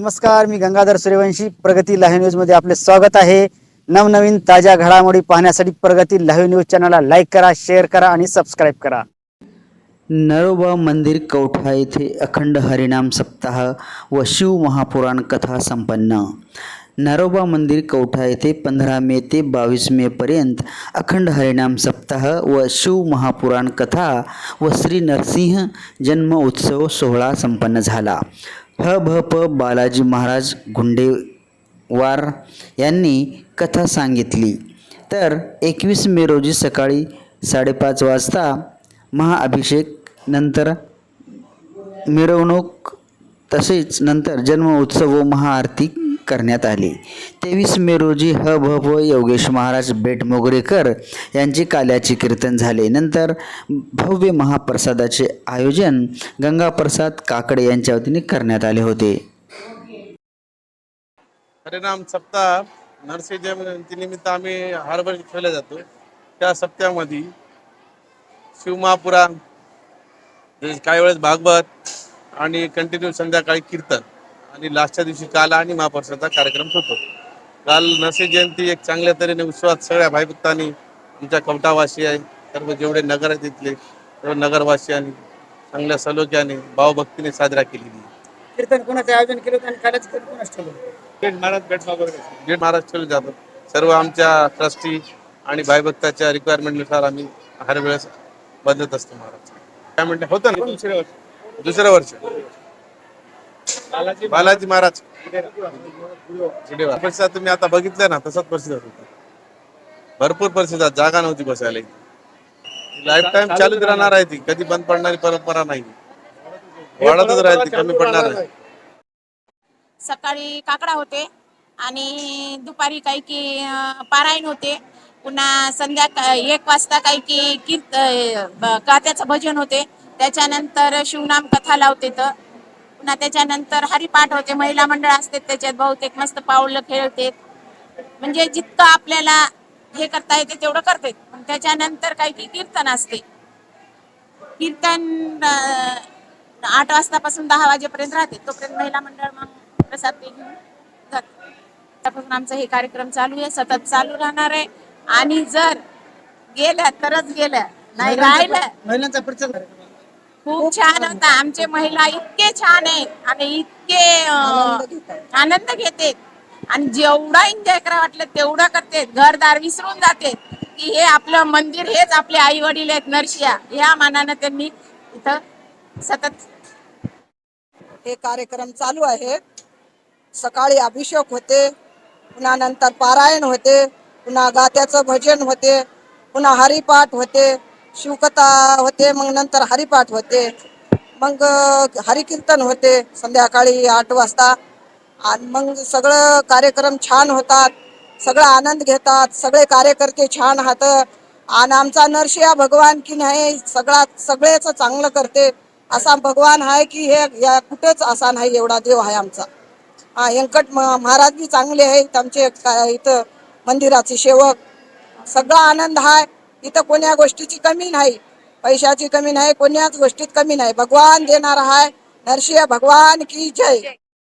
नमस्कार मी गंगाधर सूर्यवंशी. प्रगती लाईव्ह न्यूजमध्ये आपले स्वागत आहे. नवनवीन ताज्या घडामोडी पाहण्यासाठी प्रगती लाईव्ह न्यूज चॅनलला लाईक करा शेअर करा आणि सबस्क्राईब करा. नरोबा मंदिर कवठा येथे अखंड हरिनाम सप्ताह व शिव महापुराण कथा संपन्न. नरोबा मंदिर कवठा येथे पंधरा मे ते बावीस मेपर्यंत अखंड हरिनाम सप्ताह व शिव महापुराण कथा व श्री नरसिंह जन्म उत्सव सोहळा संपन्न झाला. ह भ प बालाजी महाराज गुंडेवार यांनी कथा सांगितली. तर एकवीस मे रोजी सकाळी साडेपाच वाजता महाअभिषेक नंतर मिरवणूक तसेच नंतर जन्म उत्सव व महाआरती करण्यात आली. तेवीस मे रोजी ह भ प योगेश महाराज बेटमोगरेकर यांचे काल्याचे कीर्तन झाले. नंतर भव्य महाप्रसादाचे आयोजन गंगाप्रसाद काकडे यांच्या वतीने करण्यात आले होते. हरिनाम सप्ताह नरसिंह जयंतीनिमित्त आम्ही हर वर्षी ठेवला जातो. त्या सप्त्यामध्ये शिवमहापुराण काही वेळेस भागवत आणि कंटिन्यू संध्याकाळी कीर्तन. आणि लास्टच्या दिवशी काल आणि महाप्रसादाचा कार्यक्रम होतो. काल नरसिंह जयंती एक चांगल्या तऱ्हेने उत्सवात सगळ्या भाईभक्तांनी आमच्या कवटावासी आहे सर्व जेवढे नगर आहेत तिथले सर्व नगरवासियांनी चांगल्या सलोख्याने भावभक्तीने साजरा केलेली आहे. कीर्तन कोणाचं आयोजन केलं होतं आणि कालच कीर्तन कोणाच ठेवलं गेट महाराज ठेवले जातात. सर्व आमच्या ट्रस्टी आणि भाईभक्ताच्या रिक्वायरमेंटनुसार आम्ही हर वेळेस बदलत असतो महाराज. काय म्हणते होतं ना? दुसरं वर्ष. दुसरं वर्ष. बालाजी महाराज. परिसरात तुम्ही आता बघितलं ना तसाच परिस्थिती होता भरपूर परिस्थिती जागा नव्हती बसायला लाईफ टाईम चालूच राहणार आहे ती कधी बंद पडणारी परंपरा नाही वाढतच राहील ती कमी पडणार नाही सकाळी काकडा होते आणि दुपारी काही की पारायण होते पुन्हा संध्याकाळ एक वाजता काही की कीर्त कात्याचं भजन होते त्याच्यानंतर शिवनाम कथा लावते तर पुन्हा त्याच्यानंतर हरिपाठ होते महिला मंडळ असते त्याच्यात बहुतेक मस्त पाऊलं खेळते म्हणजे जितकं आपल्याला हे करता येते तेवढं करते पण त्याच्यानंतर काही की कीर्तन असते. कीर्तन आठ वाजतापासून दहा वाजेपर्यंत राहते. तोपर्यंत महिला मंडळ मग प्रसाद घेऊन त्यापासून आमचा हे कार्यक्रम चालू आहे. सतत चालू राहणार आहे. आणि जर गेलं तरच गेलं. नाही राहिलं. महिलांचा प्रचार खूप छान होता. आमचे महिला इतके छान आहेत आणि इतके अं, आनंद घेते आणि जेवढा एन्जॉय करा वाटलं तेवढं करते घरदार विसरून जाते की हे आपलं मंदिर हेच आपले आई वडील आहेत नरशिया या मानानं त्यांनी इथं सतत हे कार्यक्रम चालू आहे. सकाळी अभिषेक होते. पुन्हा नंतर पारायण होते. पुन्हा गात्याचं भजन होते. पुन्हा हरिपाठ होते. शिवकथा होते मग नंतर हरिपाठ होते मग हरिकीर्तन होते संध्याकाळी आठ वाजता. आणि मग सगळं कार्यक्रम छान होतात सगळं आनंद घेतात सगळे कार्यकर्ते छान आहात आणि आमचा नरशिया भगवान की नाही सगळा सगळेच चांगलं करते. असा भगवान आहे की हे या कुठेच असा नाही एवढा देव आहे आमचा. हा व्यंकट म- महाराज बी चांगले आहेत आमचे इथं मंदिराचे सेवक. सगळा आनंद आहे. इथं कोण्या गोष्टीची कमी नाही पैशाची कमी नाही कोण्याच गोष्टीत कमी नाही. भगवान देणार आहे नरसिंह भगवान की जय.